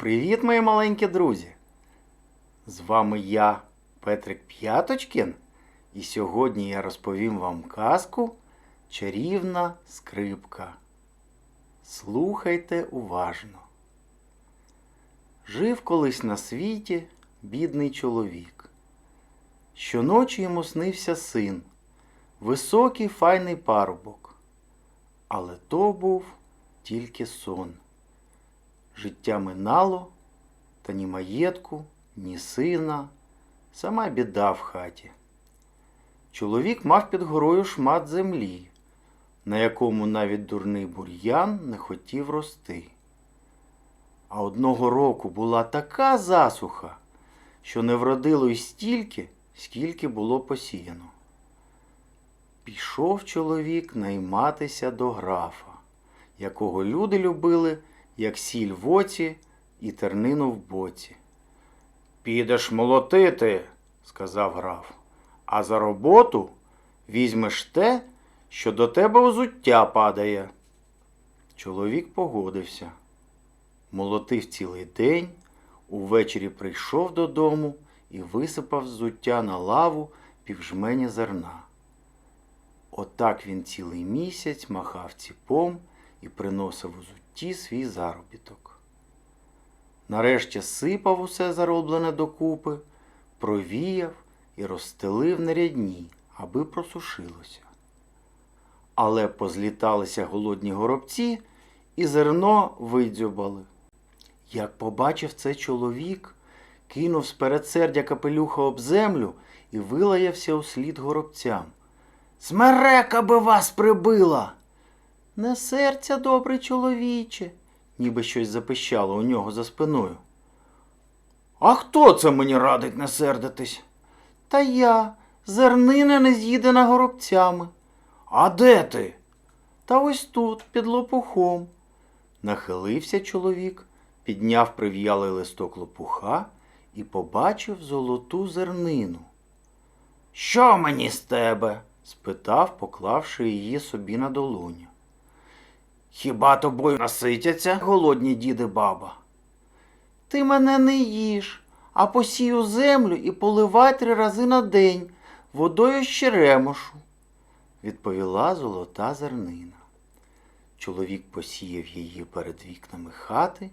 Привіт, мої маленькі друзі! З вами я, Петрик П'яточкін, і сьогодні я розповім вам казку Чарівна скрипка. Слухайте уважно. Жив колись на світі бідний чоловік. Щоночі йому снився син, високий файний парубок. Але то був тільки сон. Життя минало, та ні маєтку, ні сина, сама біда в хаті. Чоловік мав під горою шмат землі, на якому навіть дурний бур'ян не хотів рости. А одного року була така засуха, що не вродило й стільки, скільки було посіяно. Пішов чоловік найматися до графа, якого люди любили, як сіль в оці і тернину в боці. Підеш молотити, сказав граф, а за роботу візьмеш те, що до тебе взуття падає. Чоловік погодився. Молотив цілий день, увечері прийшов додому і висипав взуття на лаву півжмені зерна. Отак він цілий місяць махав ціпом і приносив у зутті свій заробіток. Нарешті сипав усе зароблене докупи, провіяв і розстелив на рядні, аби просушилося. Але позліталися голодні горобці і зерно видзьобали. Як побачив це чоловік, кинув з передсердя капелюха об землю і вилаявся услід горобцям. Смерека би вас прибила. Не серця, добрий чоловіче, ніби щось запищало у нього за спиною. А хто це мені радить не сердитись? Та я, зернина не з'їдена горобцями. А де ти? Та ось тут, під лопухом. Нахилився чоловік, підняв прив'ялий листок лопуха і побачив золоту зернину. Що мені з тебе? спитав, поклавши її собі на долоню. Хіба тобою наситяться голодні діди баба? Ти мене не їж, а посію землю і поливай три рази на день водою з черемошу, відповіла золота зернина. Чоловік посіяв її перед вікнами хати,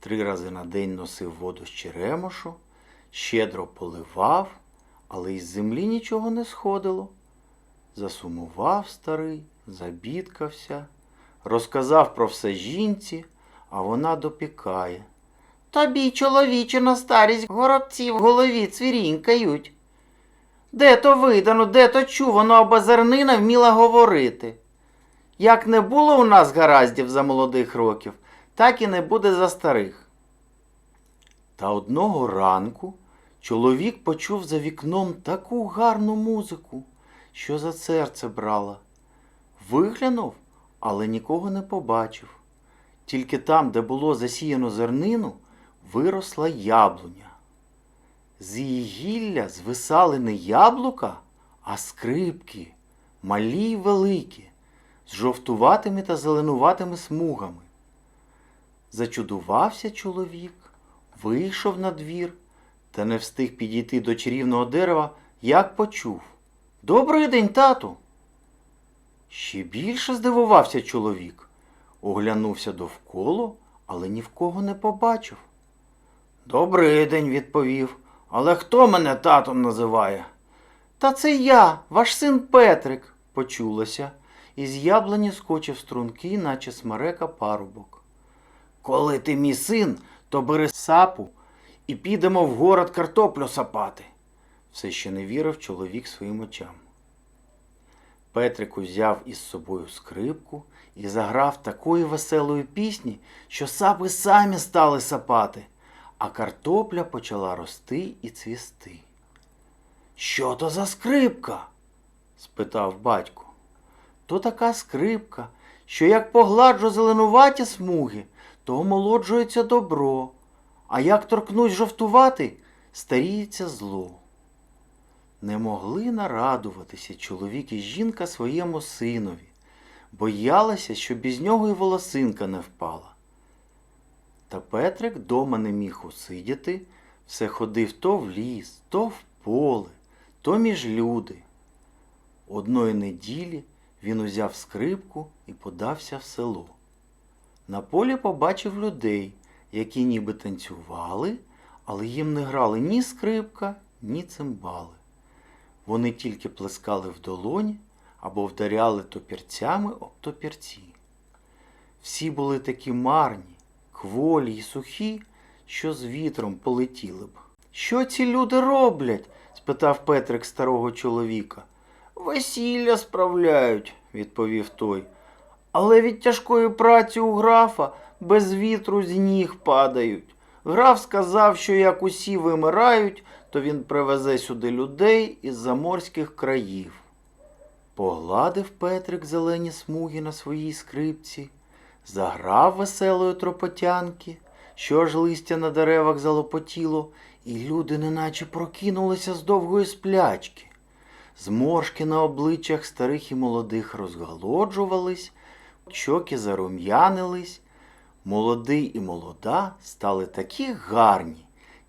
три рази на день носив воду з черемошу, щедро поливав, але із землі нічого не сходило. Засумував старий, забідкався, розказав про все жінці, а вона допікає. Тобі, чоловіче, на старість горобці в голові цвірінькають. Де то видано, де то чувано, аби зернина вміла говорити. Як не було у нас гараздів за молодих років, так і не буде за старих. Та одного ранку чоловік почув за вікном таку гарну музику, що за серце брала. Виглянув, але нікого не побачив. Тільки там, де було засіяно зернину, виросла яблуня. З її гілля звисали не яблука, а скрипки, малі й великі, з жовтуватими та зеленуватими смугами. Зачудувався чоловік, вийшов на двір та не встиг підійти до чарівного дерева, як почув. Добрий день, тату. Ще більше здивувався чоловік, оглянувся довкола, але ні в кого не побачив. Добрий день, відповів. Але хто мене татом називає? Та це я, ваш син Петрик, почулося, і з яблуні скочив стрункий, наче смерека парубок. Коли ти мій син, то бери сапу і підемо в город картоплю сапати. Все ще не вірив чоловік своїм очам. Петрик узяв із собою скрипку і заграв такої веселої пісні, що сапи самі стали сапати, а картопля почала рости і цвісти. Що то за скрипка? спитав батько. То така скрипка, що як погладжу зеленуваті смуги, то омолоджується добро, а як торкнусь жовтувати, старіється зло. Не могли нарадуватися чоловік і жінка своєму синові, боялися, щоб із нього і волосинка не впала. Та Петрик дома не міг усидіти, все ходив то в ліс, то в поле, то між люди. Одної неділі він узяв скрипку і подався в село. На полі побачив людей, які ніби танцювали, але їм не грали ні скрипка, ні цимбали. Вони тільки плескали в долоні або вдаряли топірцями об топірці. Всі були такі марні, кволі й сухі, що з вітром полетіли б. Що ці люди роблять? спитав Петрик старого чоловіка. Весілля справляють, відповів той. Але від тяжкої праці у графа без вітру з ніг падають. Граф сказав, що як усі вимирають, то він привезе сюди людей із заморських країв. Погладив Петрик зелені смуги на своїй скрипці, заграв веселої тропотянки, що аж листя на деревах залопотіло, і люди неначе прокинулися з довгої сплячки. Зморшки на обличчях старих і молодих розголоджувались, щоки зарум'янились, молодий і молода стали такі гарні,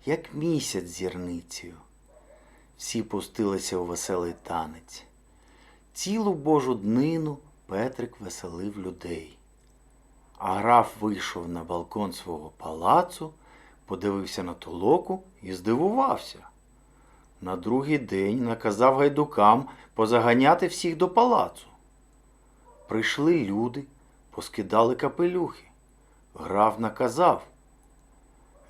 як місяць зірницею. Всі пустилися у веселий танець. Цілу божу днину Петрик веселив людей. А граф вийшов на балкон свого палацу, подивився на толоку і здивувався. На другий день наказав гайдукам позаганяти всіх до палацу. Прийшли люди, поскидали капелюхи. Граф наказав.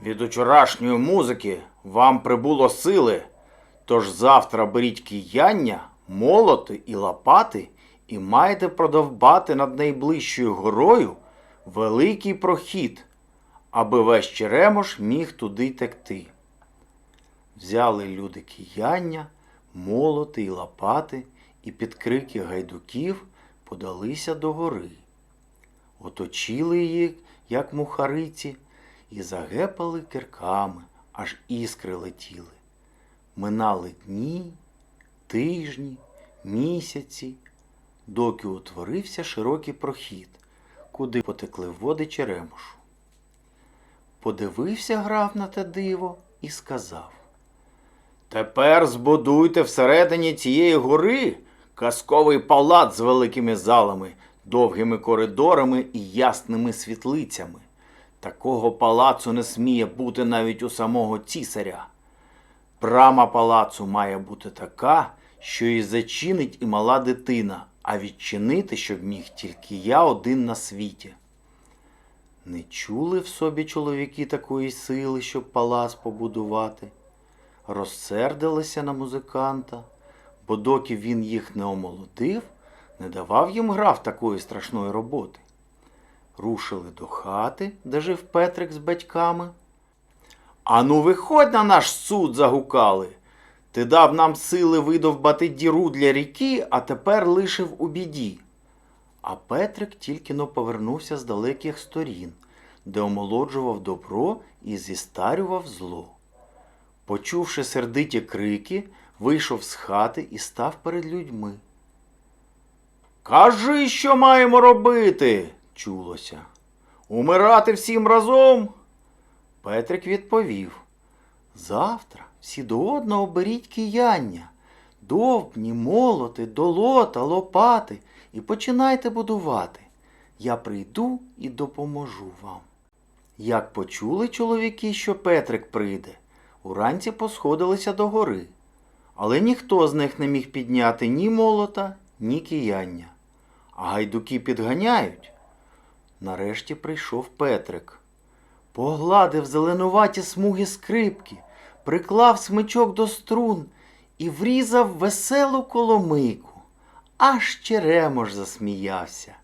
Від учорашньої музики вам прибуло сили, тож завтра беріть кияння, молоти і лопати і маєте продовбати над найближчою горою великий прохід, аби весь Черемош міг туди текти. Взяли люди кияння, молоти й лопати і під крики гайдуків подалися до гори. Оточили її, як мухариці, і загепали кирками, аж іскри летіли. Минали дні, тижні, місяці, доки утворився широкий прохід, куди потекли води Черемошу. Подивився граф на те диво і сказав. Тепер збудуйте всередині цієї гори казковий палац з великими залами, довгими коридорами і ясними світлицями. Такого палацу не сміє бути навіть у самого цісаря. Брама палацу має бути така, що її зачинить і мала дитина, а відчинити, щоб міг тільки я один на світі. Не чули в собі чоловіки такої сили, щоб палац побудувати розсердилися на музиканта, бо доки він їх не омолодив, не давав їм граф такої страшної роботи. Рушили до хати, де жив Петрик з батьками. Ану, виходь на наш суд, загукали. Ти дав нам сили видовбати діру для ріки, а тепер лишив у біді. А Петрик тільки но повернувся з далеких сторін, де омолоджував добро і зістарював зло. Почувши сердиті крики, вийшов з хати і став перед людьми. Кажи, що маємо робити, чулося. Умирати всім разом? Петрик відповів. Завтра всі до одного беріть кияння, довбні, молоти, долота, лопати і починайте будувати. Я прийду і допоможу вам. Як почули чоловіки, що Петрик прийде, уранці посходилися до гори, але ніхто з них не міг підняти ні молота, ні кияння. А гайдуки підганяють. Нарешті прийшов Петрик. Погладив зеленуваті смуги скрипки, приклав смичок до струн і врізав веселу коломийку. Аж Черемош засміявся.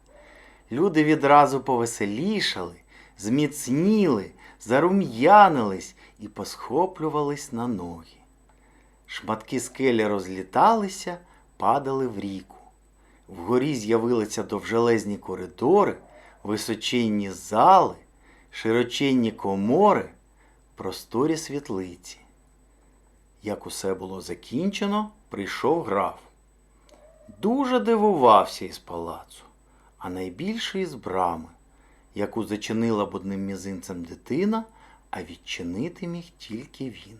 Люди відразу повеселішали, зміцніли, зарум'янились і посхоплювались на ноги. Шматки скелі розліталися, падали в ріку. Вгорі з'явилися довжелезні коридори, височенні зали, широченні комори, просторі світлиці. Як усе було закінчено, прийшов граф. Дуже дивувався із палацу, а найбільше із брами, яку зачинила б одним мізинцем дитина, а відчинити міг тільки він.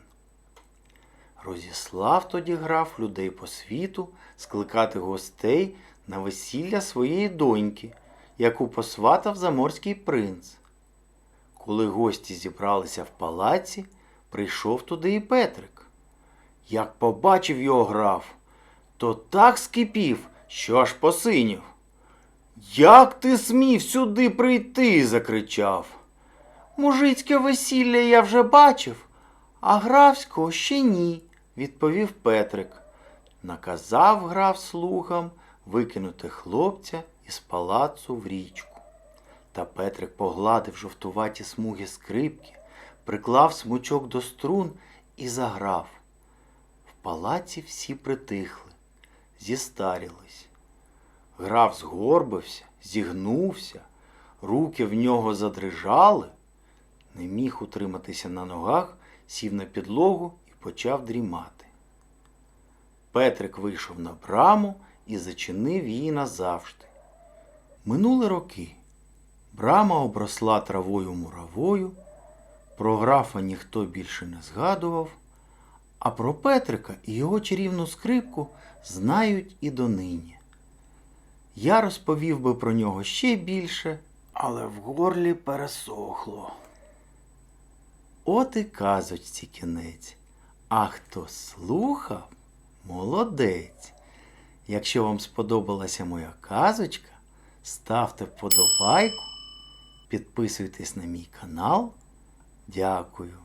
Розіслав тоді граф людей по світу скликати гостей на весілля своєї доньки, яку посватав заморський принц. Коли гості зібралися в палаці, прийшов туди і Петрик. Як побачив його граф, то так скипів, що аж посинів. Як ти смів сюди прийти? закричав. Мужицьке весілля я вже бачив, а графського ще ні, відповів Петрик. Наказав граф слугам викинути хлопця із палацу в річку. Та Петрик погладив жовтуваті смуги скрипки, приклав смучок до струн і заграв. В палаці всі притихли, зістарілись. Граф згорбився, зігнувся, руки в нього задрижали, не міг утриматися на ногах, сів на підлогу і почав дрімати. Петрик вийшов на браму і зачинив її назавжди. Минули роки. Брама обросла травою муравою, про графа ніхто більше не згадував, а про Петрика і його чарівну скрипку знають і донині. Я розповів би про нього ще більше, але в горлі пересохло. От і казочці кінець. А хто слухав, молодець. Якщо вам сподобалася моя казочка, ставте вподобайку, підписуйтесь на мій канал. Дякую.